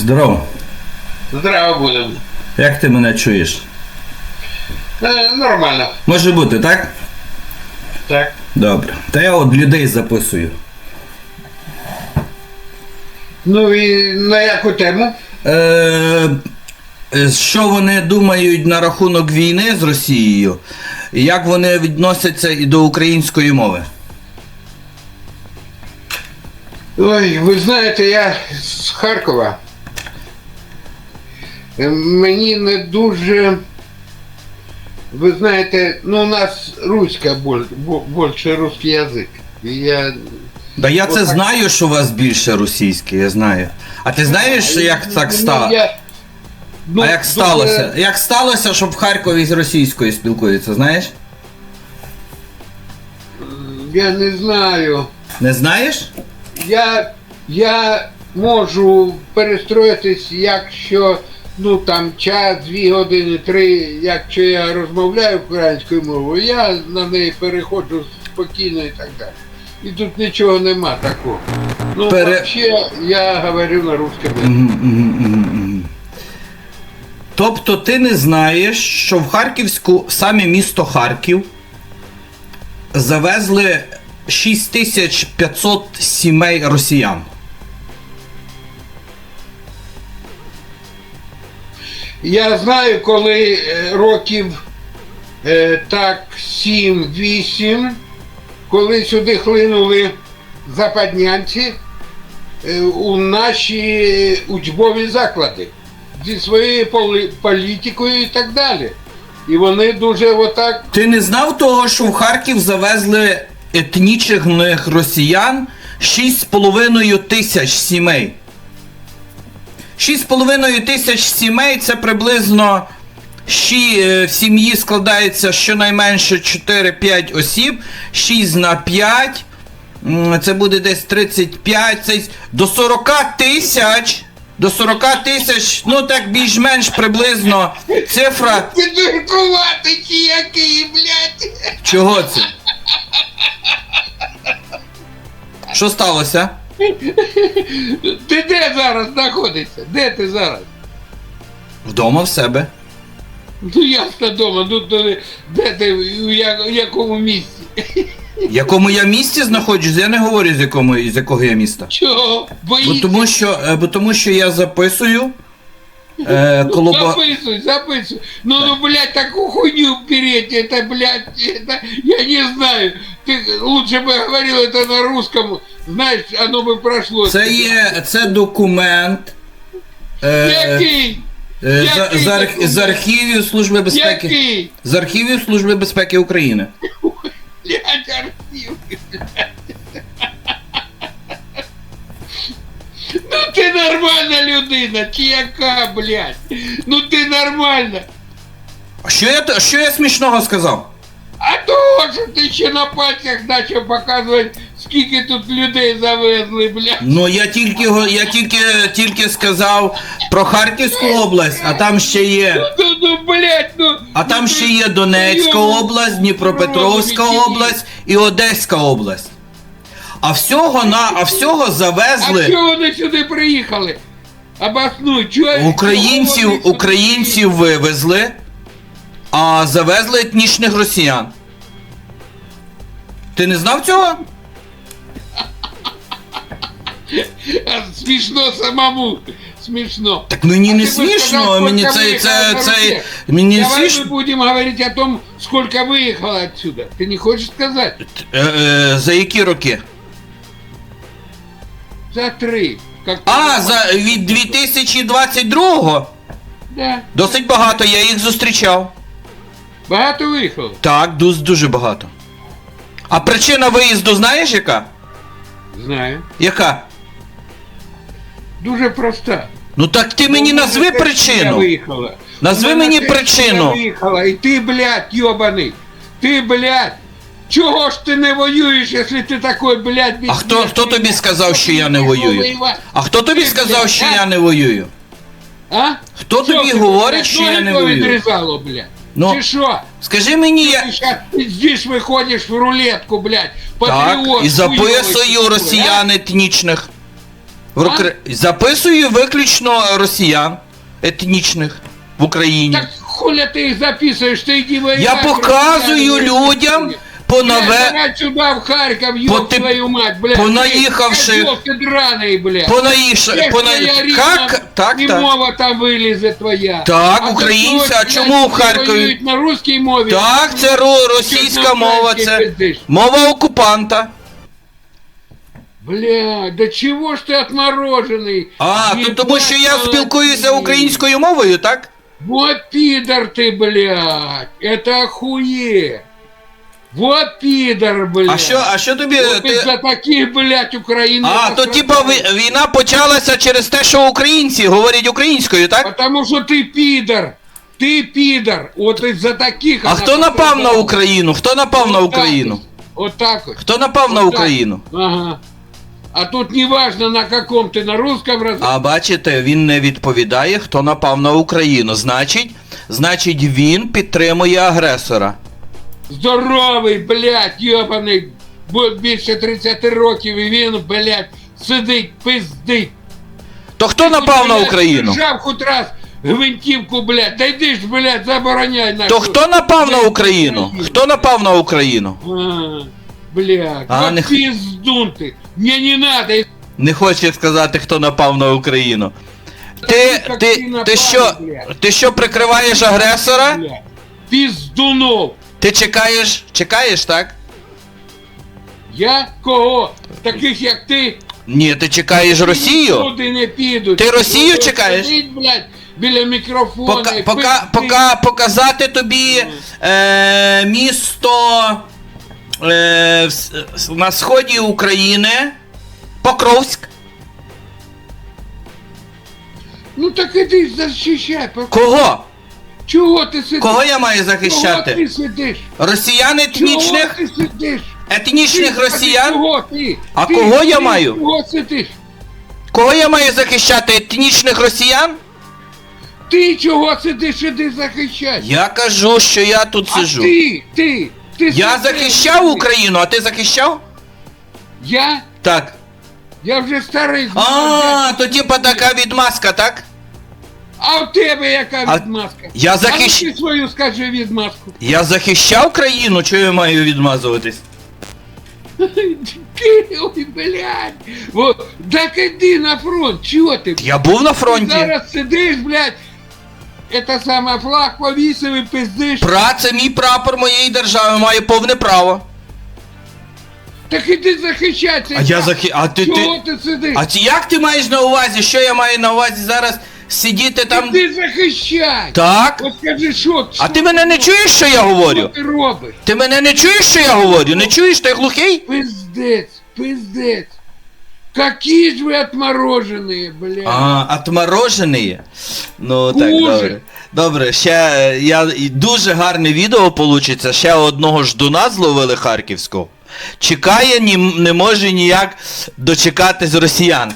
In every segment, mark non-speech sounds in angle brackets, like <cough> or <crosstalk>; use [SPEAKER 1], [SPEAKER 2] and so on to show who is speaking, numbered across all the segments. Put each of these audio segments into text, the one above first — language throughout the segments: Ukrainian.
[SPEAKER 1] Здорово.
[SPEAKER 2] Здраво будемо.
[SPEAKER 1] Як ти мене чуєш?
[SPEAKER 2] Е, нормально.
[SPEAKER 1] Може бути, так?
[SPEAKER 2] Так.
[SPEAKER 1] Добре. Та я от людей записую.
[SPEAKER 2] Ну і на яку тему?
[SPEAKER 1] Е, е, що вони думають на рахунок війни з Росією? І як вони відносяться і до української мови?
[SPEAKER 2] Ой, ви знаєте, я з Харкова. Е, Мені не дуже. Ви знаєте, ну у нас руська більше русский язик. І я.
[SPEAKER 1] Да я це знаю, що у вас більше російське, я знаю. А ти знаєш, як так
[SPEAKER 2] Ну,
[SPEAKER 1] стало?
[SPEAKER 2] ну,
[SPEAKER 1] А як
[SPEAKER 2] дуже-
[SPEAKER 1] сталося? Як сталося, щоб в Харкові з російською спілкуються, знаєш?
[SPEAKER 2] Я не знаю.
[SPEAKER 1] Не знаєш?
[SPEAKER 2] Я, я можу перестроїтись, якщо ну там час, дві години, три, якщо я розмовляю українською мовою, я на неї переходжу спокійно і так далі. І тут нічого нема такого. Ну,
[SPEAKER 1] Пере-
[SPEAKER 2] взагалі, я говорю на русском языке.
[SPEAKER 1] Мгм, мгм, мгм, мгм. Тобто ти не знаєш, що в Харківську, саме місто Харків, завезли 6500 сімей росіян.
[SPEAKER 2] Я знаю, коли е, років е, так 7-8, коли сюди хлинули западнянці е, у наші учбові заклади зі своєю політикою і так далі. І вони дуже отак.
[SPEAKER 1] Ти не знав того, що в Харків завезли етнічних росіян 6,5 тисяч сімей. 6,5 тисяч сімей це приблизно е, в сім'ї складається щонайменше 4-5 осіб, 6 на 5. Це буде десь 35, це до 40 тисяч. До 40 тисяч, ну так більш-менш приблизно цифра.
[SPEAKER 2] Підуркувати ті які, блядь!
[SPEAKER 1] Чого це? Що сталося?
[SPEAKER 2] Ти де зараз знаходишся? Де ти зараз?
[SPEAKER 1] Вдома в себе.
[SPEAKER 2] Ну ясно дома, ну то де ти, у я- у якому місці?
[SPEAKER 1] В якому я місті знаходжусь, я не говорю з якому з якого я міста.
[SPEAKER 2] Чого?
[SPEAKER 1] Бо
[SPEAKER 2] Боїшся?
[SPEAKER 1] тому що, е, бо тому що я записую. Е, коло... ба-
[SPEAKER 2] Записывай, записывай. Ну, ну, блядь, такую хуйню переть, это, блядь, это, я не знаю. Ты лучше бы говорил это на русском, знаешь, оно бы прошло.
[SPEAKER 1] Це є це документ. Е,
[SPEAKER 2] Який?
[SPEAKER 1] е, за, з, арх- з архівів Служби безпеки.
[SPEAKER 2] Який?
[SPEAKER 1] З архівів Служби безпеки України.
[SPEAKER 2] Блядь, архив. Ну ти нормальна людина, чи яка, блядь? Ну ти нормальна.
[SPEAKER 1] А Що я, що я смішного сказав?
[SPEAKER 2] А то, що ти ще на пальцях почав показувати, скільки тут людей завезли, блядь.
[SPEAKER 1] Ну я тільки го- я тільки, тільки сказав про Харківську область, а там ще є.
[SPEAKER 2] Ну, ну, блядь, ну...
[SPEAKER 1] А там
[SPEAKER 2] ну,
[SPEAKER 1] ще є Донецька область, Дніпропетровська область і Одеська область. А всього на а всього
[SPEAKER 2] А
[SPEAKER 1] завезли
[SPEAKER 2] чого вони сюди приїхали? Обоснуй, чого
[SPEAKER 1] українців, українців вивезли, а завезли етнічних росіян. Ти не знав цього?
[SPEAKER 2] приїхали? А, Смішно самому, смішно.
[SPEAKER 1] Так мені
[SPEAKER 2] А
[SPEAKER 1] не
[SPEAKER 2] ти би сказав,
[SPEAKER 1] смішно, мені
[SPEAKER 2] скільки
[SPEAKER 1] це,
[SPEAKER 2] виїхало
[SPEAKER 1] це,
[SPEAKER 2] на
[SPEAKER 1] це,
[SPEAKER 2] Руси.
[SPEAKER 1] мені не
[SPEAKER 2] Давай мы
[SPEAKER 1] смішно.
[SPEAKER 2] будем говорить о том, сколько выехало отсюда. Ты не хочешь сказать?
[SPEAKER 1] Е, е, за які роки?
[SPEAKER 2] За три. Как
[SPEAKER 1] А, за від 2022-го?
[SPEAKER 2] Да.
[SPEAKER 1] Досить багато, я їх зустрічав.
[SPEAKER 2] Багато виїхало?
[SPEAKER 1] Так, дуже, дуже багато. А причина виїзду знаєш яка?
[SPEAKER 2] Знаю.
[SPEAKER 1] Яка?
[SPEAKER 2] Дуже проста.
[SPEAKER 1] Ну так ти мені назви
[SPEAKER 2] мене
[SPEAKER 1] причину.
[SPEAKER 2] виїхала.
[SPEAKER 1] Назви мені
[SPEAKER 2] сесія
[SPEAKER 1] причину.
[SPEAKER 2] Виїхала, і ти, блядь, йобаний. Ти, блядь. Чого ж ти не воюєш, якщо ти такой, блядь,
[SPEAKER 1] А хто, хто тобі сказав, що я не воюю? А хто тобі сказав, що я не воюю?
[SPEAKER 2] А?
[SPEAKER 1] Хто тобі говорить, що я не воюю?
[SPEAKER 2] відрізало, блядь?
[SPEAKER 1] Ну,
[SPEAKER 2] Чи що?
[SPEAKER 1] Скажи мені, я.
[SPEAKER 2] Ты сейчас здесь выходишь в рулетку, блядь.
[SPEAKER 1] Так,
[SPEAKER 2] патриот,
[SPEAKER 1] і записую
[SPEAKER 2] хуёвый,
[SPEAKER 1] росіян етнічних. В Рукр- Записую виключно росіян етнічних в Україні.
[SPEAKER 2] Так хуля ты их записываешь, ты иди воевать.
[SPEAKER 1] Я показую
[SPEAKER 2] россияне,
[SPEAKER 1] людям
[SPEAKER 2] блядь.
[SPEAKER 1] по
[SPEAKER 2] Блядь,
[SPEAKER 1] нове.
[SPEAKER 2] давай сюда, в Харьков,
[SPEAKER 1] По
[SPEAKER 2] ёб
[SPEAKER 1] ти-
[SPEAKER 2] твою мать, блядь.
[SPEAKER 1] понаїхавши-
[SPEAKER 2] Блядь, ты драный, блядь.
[SPEAKER 1] Понаїш...
[SPEAKER 2] Як
[SPEAKER 1] Пона...
[SPEAKER 2] твоя рідна
[SPEAKER 1] Как? Так,
[SPEAKER 2] і
[SPEAKER 1] так.
[SPEAKER 2] мова там вилізе твоя.
[SPEAKER 1] Так,
[SPEAKER 2] А
[SPEAKER 1] українця,
[SPEAKER 2] ти,
[SPEAKER 1] а
[SPEAKER 2] блядь,
[SPEAKER 1] чому в
[SPEAKER 2] всі
[SPEAKER 1] Харкові?
[SPEAKER 2] воюють на русській мові.
[SPEAKER 1] Так, це ро- російська мова, це
[SPEAKER 2] Пиздиш.
[SPEAKER 1] мова окупанта.
[SPEAKER 2] Бля, да чего ж ты отмороженный?
[SPEAKER 1] А, то тому що я
[SPEAKER 2] Ебать,
[SPEAKER 1] спілкуюся
[SPEAKER 2] ты.
[SPEAKER 1] українською мовою, так?
[SPEAKER 2] Вот пидор ты, блядь. Это охуе. Вот пидор, блядь.
[SPEAKER 1] А що, а що тобі.
[SPEAKER 2] Вот
[SPEAKER 1] Ти...
[SPEAKER 2] из-за таких, блядь, Украины.
[SPEAKER 1] А, то типа ви- війна почалася через те, що українці говорять українською, так?
[SPEAKER 2] Потому что ты пидор. Ты пидор. Вот из-за таких...
[SPEAKER 1] А
[SPEAKER 2] она
[SPEAKER 1] хто напав на
[SPEAKER 2] пострадала.
[SPEAKER 1] Україну? Хто напав на
[SPEAKER 2] Вот так
[SPEAKER 1] Україну?
[SPEAKER 2] вот. Вот так вот.
[SPEAKER 1] Хто напав на
[SPEAKER 2] Вот так.
[SPEAKER 1] Україну?
[SPEAKER 2] Ага. А тут не важно на каком ты, на русском раз...
[SPEAKER 1] А бачите, він не відповідає, хто напав на Україну. Значить, значить, він підтримує агресора.
[SPEAKER 2] Здоровий, блядь, йобаний, більше 30 років і він, блядь, сидить, пиздить.
[SPEAKER 1] То хто напав на Україну?
[SPEAKER 2] Держав хоч раз гвинтівку, блядь, та йди ж, блядь, забороняй нашу.
[SPEAKER 1] То хто напав на Україну? Хто напав на Україну?
[SPEAKER 2] А, блядь,
[SPEAKER 1] А,
[SPEAKER 2] вот
[SPEAKER 1] не-
[SPEAKER 2] пиздун ты. Мне не надо.
[SPEAKER 1] Не хоче сказати, хто напав на Україну. Ти, ти,
[SPEAKER 2] ти
[SPEAKER 1] що, ти що прикриваєш агресора?
[SPEAKER 2] Блядь.
[SPEAKER 1] Ти чекаєш, чекаєш, так?
[SPEAKER 2] Я кого? Таких як ти.
[SPEAKER 1] Ні, ти чекаєш Росію?
[SPEAKER 2] Нікуди не підуть.
[SPEAKER 1] Ти Росію
[SPEAKER 2] Ось
[SPEAKER 1] чекаєш?
[SPEAKER 2] сидить, блядь, біля мікрофона.
[SPEAKER 1] Пока,
[SPEAKER 2] і
[SPEAKER 1] пока, пока, показати тобі е, місто е, в с- с- на сході України. Покровськ.
[SPEAKER 2] Ну так іди захищай. по-
[SPEAKER 1] Кого?
[SPEAKER 2] Чого ти сидиш?
[SPEAKER 1] Кого я маю
[SPEAKER 2] Чого ти сидиш?
[SPEAKER 1] Росіян
[SPEAKER 2] Чого
[SPEAKER 1] етнічних?
[SPEAKER 2] ти сидиш?
[SPEAKER 1] Етнічних
[SPEAKER 2] Ти,
[SPEAKER 1] росіян?
[SPEAKER 2] Чого ти?
[SPEAKER 1] А
[SPEAKER 2] Ти-
[SPEAKER 1] кого я
[SPEAKER 2] ти
[SPEAKER 1] маю?
[SPEAKER 2] Чого сидиш?
[SPEAKER 1] Кого я маю захищати? Етнічних росіян?
[SPEAKER 2] Ти чого сидиш, іди захищай.
[SPEAKER 1] Я кажу, що я тут
[SPEAKER 2] а
[SPEAKER 1] сижу.
[SPEAKER 2] ти, ти, ти
[SPEAKER 1] Я
[SPEAKER 2] сидиш.
[SPEAKER 1] захищав Україну, а ти захищав?
[SPEAKER 2] Я?
[SPEAKER 1] Так.
[SPEAKER 2] Я вже старий.
[SPEAKER 1] А, то типа така відмазка, так?
[SPEAKER 2] А в тебе яка
[SPEAKER 1] А
[SPEAKER 2] відмазка?
[SPEAKER 1] я захищ-
[SPEAKER 2] А ну ти свою скажи відмазку.
[SPEAKER 1] Я захищав країну, чого я маю відмазуватись?
[SPEAKER 2] Ой, блядь. Во, так іди на фронт, чого ти?
[SPEAKER 1] Я був на
[SPEAKER 2] Ти
[SPEAKER 1] фронті.
[SPEAKER 2] зараз сидиш, блядь, это саме флаг повісив і пиздиш.
[SPEAKER 1] Пра, це мій прапор моєї держави, має повне право.
[SPEAKER 2] Так іди захищай цей
[SPEAKER 1] А я захи. А ти
[SPEAKER 2] Чого
[SPEAKER 1] ти.
[SPEAKER 2] ти сидиш?
[SPEAKER 1] А ці як ти маєш на увазі? Що я маю на увазі зараз сидіти там?
[SPEAKER 2] Ти захищай!
[SPEAKER 1] Так?
[SPEAKER 2] От скажи, що?
[SPEAKER 1] А ти мене не чуєш, що я
[SPEAKER 2] Що
[SPEAKER 1] говорю?
[SPEAKER 2] ти робиш?
[SPEAKER 1] Ти мене не чуєш, що я говорю? Не чуєш, ти глухий?
[SPEAKER 2] Пиздец, пиздец. Какие же вы отмороженные, блядь.
[SPEAKER 1] А, отморожений. Ну так,
[SPEAKER 2] Дуже.
[SPEAKER 1] добре. Добре, ще е, я і дуже гарне відео получиться. Ще одного ждуна зловили харківського. Чекає, ні, не може ніяк дочекатись росіян.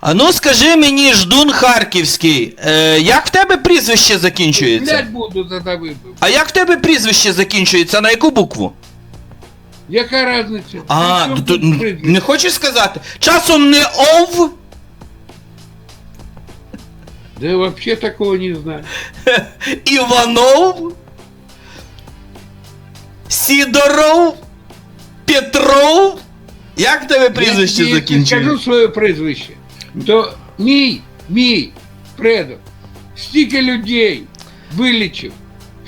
[SPEAKER 1] А ну скажи мені, ждун харківський, е, як в тебе прізвище закінчується?
[SPEAKER 2] Блядь, буду за тебе вибив.
[SPEAKER 1] А як в тебе прізвище закінчується? На яку букву?
[SPEAKER 2] Яка разниця?
[SPEAKER 1] А,
[SPEAKER 2] При чому
[SPEAKER 1] то,
[SPEAKER 2] тут
[SPEAKER 1] н-
[SPEAKER 2] прізвище?
[SPEAKER 1] не хочеш сказати? Часом не ов?
[SPEAKER 2] Да я вообще такого не знаю. <laughs>
[SPEAKER 1] Іванов? Сідоров? Петров? Як в тебе прізвище
[SPEAKER 2] Я тобі скажу своє прізвище. То мій, мій предок, стільки людей вилічив,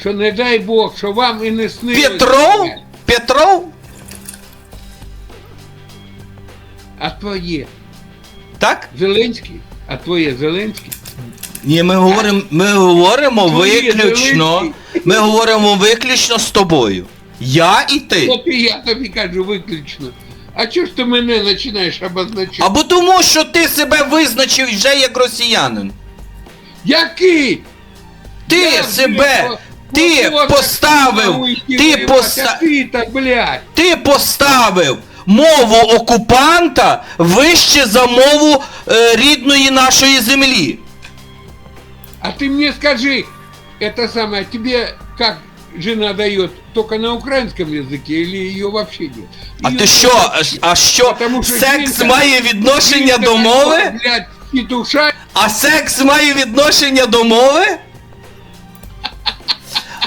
[SPEAKER 2] що не дай Бог, що вам і не снилось.
[SPEAKER 1] Петров? Петров?
[SPEAKER 2] А твоє
[SPEAKER 1] Так?
[SPEAKER 2] Зеленський? А твоє Зеленський?
[SPEAKER 1] Ні, ми говоримо, ми говоримо виключно. Ми говоримо виключно з тобою. Я і ти.
[SPEAKER 2] От і я тобі кажу виключно. А чого ж ти мене починаєш обозначати?
[SPEAKER 1] Або тому, що ти себе визначив вже як росіянин.
[SPEAKER 2] Який?
[SPEAKER 1] Ти
[SPEAKER 2] Я,
[SPEAKER 1] себе, ти поставив, ти
[SPEAKER 2] блядь.
[SPEAKER 1] Ти поставив мову окупанта вище за мову е, рідної нашої землі.
[SPEAKER 2] А ты мне скажи, это самое, тебе как жена дает только на украинском языке или ее вообще нет?
[SPEAKER 1] А ее ты
[SPEAKER 2] что,
[SPEAKER 1] А що Секс має відношення до мови?
[SPEAKER 2] Блядь, Блядь, душа.
[SPEAKER 1] А секс має відношення до мови?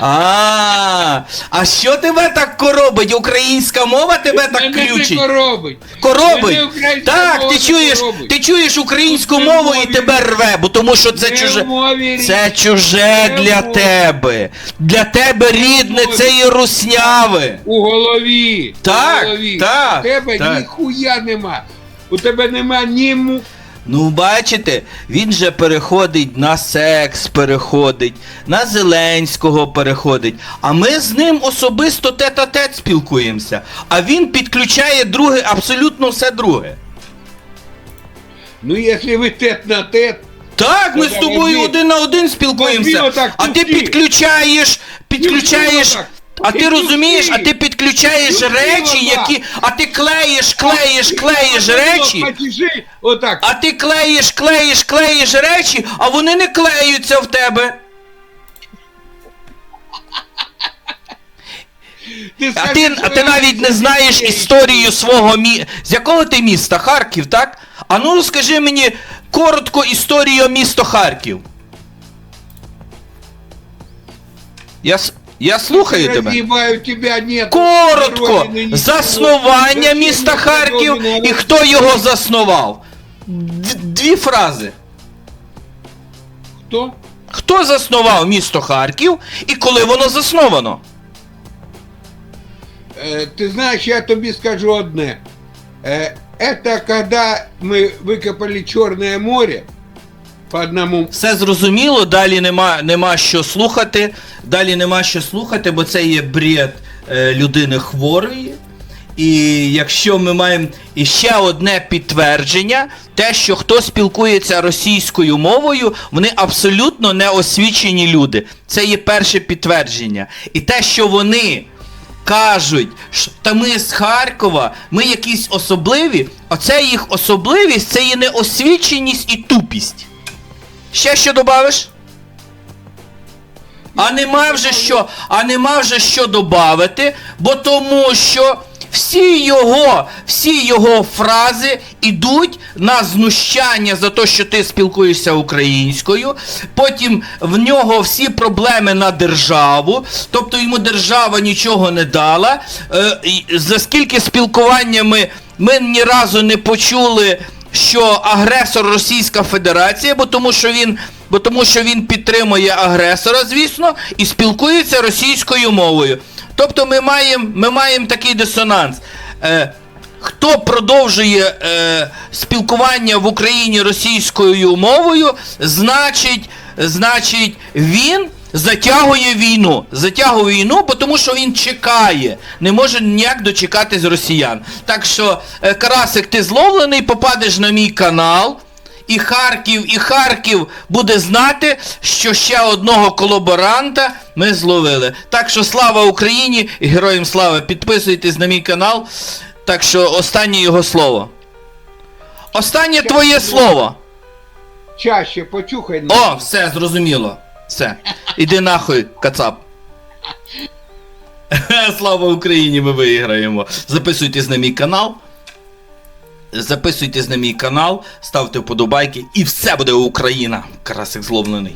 [SPEAKER 1] А, а що тебе так коробить? Українська мова тебе так
[SPEAKER 2] мене не коробить.
[SPEAKER 1] Коробить?
[SPEAKER 2] Мене українська
[SPEAKER 1] Так,
[SPEAKER 2] мова
[SPEAKER 1] ти
[SPEAKER 2] не
[SPEAKER 1] чуєш,
[SPEAKER 2] коробить.
[SPEAKER 1] ти чуєш українську мову і
[SPEAKER 2] мові.
[SPEAKER 1] тебе рве, бо тому що це
[SPEAKER 2] Не
[SPEAKER 1] чуже.
[SPEAKER 2] в мові річ.
[SPEAKER 1] Це чуже
[SPEAKER 2] Не
[SPEAKER 1] для
[SPEAKER 2] мові.
[SPEAKER 1] тебе. Для тебе рідне,
[SPEAKER 2] мові.
[SPEAKER 1] це і русняве.
[SPEAKER 2] У голові.
[SPEAKER 1] Так,
[SPEAKER 2] у голові.
[SPEAKER 1] так,
[SPEAKER 2] У тебе
[SPEAKER 1] так.
[SPEAKER 2] ніхуя нема. У тебе нема ні му.
[SPEAKER 1] Ну, бачите, він же переходить на секс, переходить, на Зеленського переходить. А ми з ним особисто тет-а-тет спілкуємося. А він підключає друге, абсолютно все друге.
[SPEAKER 2] Ну, якщо ви тет на тет,
[SPEAKER 1] Так, ми з тобою один на один спілкуємося. А ти підключаєш, підключаєш. А ти розумієш, а ти підключаєш речі, які. А ти клеїш, клеїш, клеїш речі.
[SPEAKER 2] Отак.
[SPEAKER 1] А ти клеїш, клеїш, клеїш речі, а вони не клеються в тебе.
[SPEAKER 2] Ти
[SPEAKER 1] А ти, а ти навіть не
[SPEAKER 2] не
[SPEAKER 1] знаєш історію свого мі... З якого ти міста? Харків, так? А ну розкажи мені коротко історію міста Харків. Я, с- я слухаю тебе.
[SPEAKER 2] Разъебаю тебя, нет.
[SPEAKER 1] Коротко,
[SPEAKER 2] Родины, ничего.
[SPEAKER 1] заснування
[SPEAKER 2] Зачем
[SPEAKER 1] міста
[SPEAKER 2] мне
[SPEAKER 1] Харків
[SPEAKER 2] родина?
[SPEAKER 1] і хто його заснував. Д- Дві фрази.
[SPEAKER 2] Хто?
[SPEAKER 1] Хто заснував місто Харків і коли воно засновано?
[SPEAKER 2] Э, Ты знаешь, я тобі скажу одне. Э, Это когда мы выкопали Черное море по одному
[SPEAKER 1] Все зрозуміло, далі нема, нема що слухати. Далі нема що слухати, бо це є бред е, людини хворої. І якщо ми маємо іще одне підтвердження, те, що хто спілкується російською мовою, вони абсолютно не освічені люди. Це є перше підтвердження. І те, що вони кажуть, що та ми з Харкова, ми якісь особливі, оце їх особливість, це є неосвіченість і тупість. Ще що добавиш? А нема вже що, а нема вже що добавити, бо тому що всі його, всі його фрази ідуть на знущання за те, що ти спілкуєшся українською. Потім в нього всі проблеми на державу, тобто йому держава нічого не дала. Е, за скільки спілкування ми, ми ні разу не почули що агресор Російська Федерація, бо тому що він, бо тому що він підтримує агресора, звісно, і спілкується російською мовою. Тобто ми маємо ми маємо такий дисонанс. Е, хто продовжує е, спілкування в Україні російською мовою, значить, значить він затягує війну. Затягує війну, тому що він чекає, не може ніяк дочекатись росіян. Так що, е, Карасик, ти зловлений, попадеш на мій канал. І Харків, і Харків буде знати, що ще одного колаборанта ми зловили. Так що слава Україні і героям слави. Підписуйтесь на мій канал. Так що останнє його слово. Останнє твоє слово.
[SPEAKER 2] чаще почухай.
[SPEAKER 1] О, все, зрозуміло. Все. Іди нахуй, кацап. <laughs> Слава Україні, ми виграємо. Записуйтесь на мій канал. Записуйтесь на мій канал, ставте вподобайки і все буде Україна. Карасик зловлений.